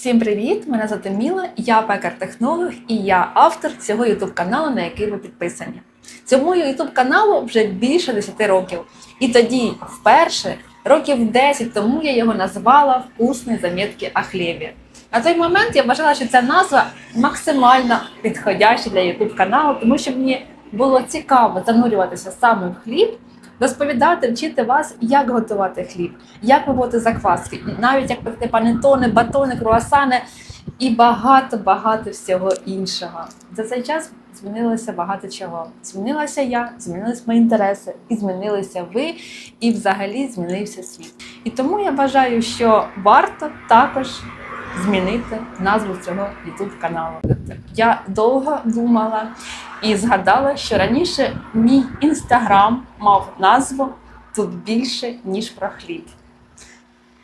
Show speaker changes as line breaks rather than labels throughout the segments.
Всім привіт! Мене звати Міла, я пекар-технолог і я автор цього youtube каналу, на який ви підписані. Цьому youtube каналу вже більше 10 років. І тоді, вперше, років 10 тому я його назвала Вкусні замітки о хлібі. На той момент я вважала, що ця назва максимально підходяща для youtube каналу, тому що мені було цікаво занурюватися саме в хліб, розповідати, вчити вас, як готувати хліб, як виводити закваски, навіть як пекти панетони, батони, круасани і багато-багато всього іншого. За цей час змінилося багато чого. Змінилася я, змінились мої інтереси, і змінилися ви, і взагалі змінився світ. І тому я вважаю, що варто також змінити назву цього youtube каналу. Я довго думала і згадала, що раніше мій інстаграм мав назву тут більше, ніж про хліб.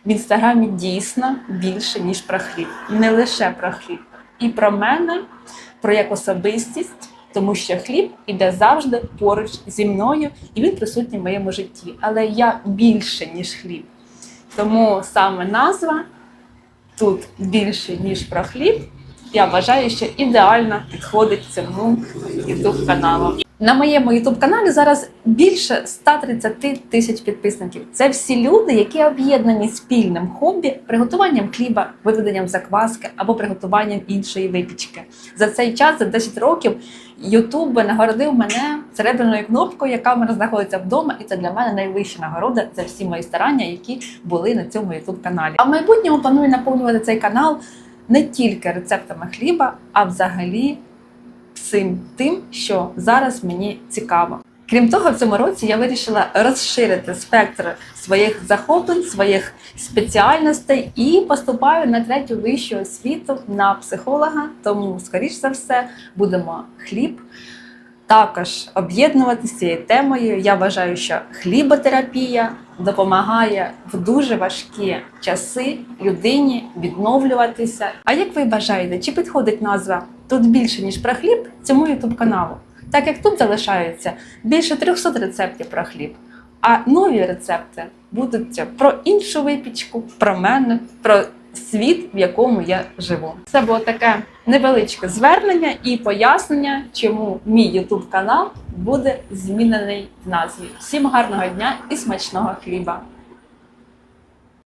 В інстаграмі дійсно більше, ніж про хліб. Не лише про хліб. І про мене, про як особистість, тому що хліб іде завжди поруч зі мною, і він присутній в моєму житті. Але я більше, ніж хліб. Тому саме назва тут більше, ніж про хліб. Я вважаю, що ідеально підходить цьому youtube каналу. На моєму youtube каналі зараз більше 130 тисяч підписників. Це всі люди, які об'єднані спільним хобі, приготуванням хліба, виведенням закваски або приготуванням іншої випічки. За цей час, за 10 років, YouTube нагородив мене серебряною кнопкою, яка в мене знаходиться вдома, і це для мене найвища нагорода за всі мої старання, які були на цьому youtube каналі. А в майбутньому планую наповнювати цей канал не тільки рецептами хліба, а взагалі всім тим, що зараз мені цікаво. Крім того, в цьому році я вирішила розширити спектр своїх захоплень, своїх спеціальностей і поступаю на третю вищу освіту на психолога. Тому, скоріш за все, будемо хліб також об'єднувати з цією темою. Я вважаю, що хліботерапія допомагає в дуже важкі часи людині відновлюватися. А як ви бажаєте, чи підходить назва тут більше ніж про хліб цьому ютуб каналу? Так як тут залишається більше 300 рецептів про хліб, а нові рецепти будуть про іншу випічку, про мене, про світ, в якому я живу. Це було таке невеличке звернення і пояснення, чому мій YouTube канал буде змінений в назві. Всім гарного дня і смачного хліба!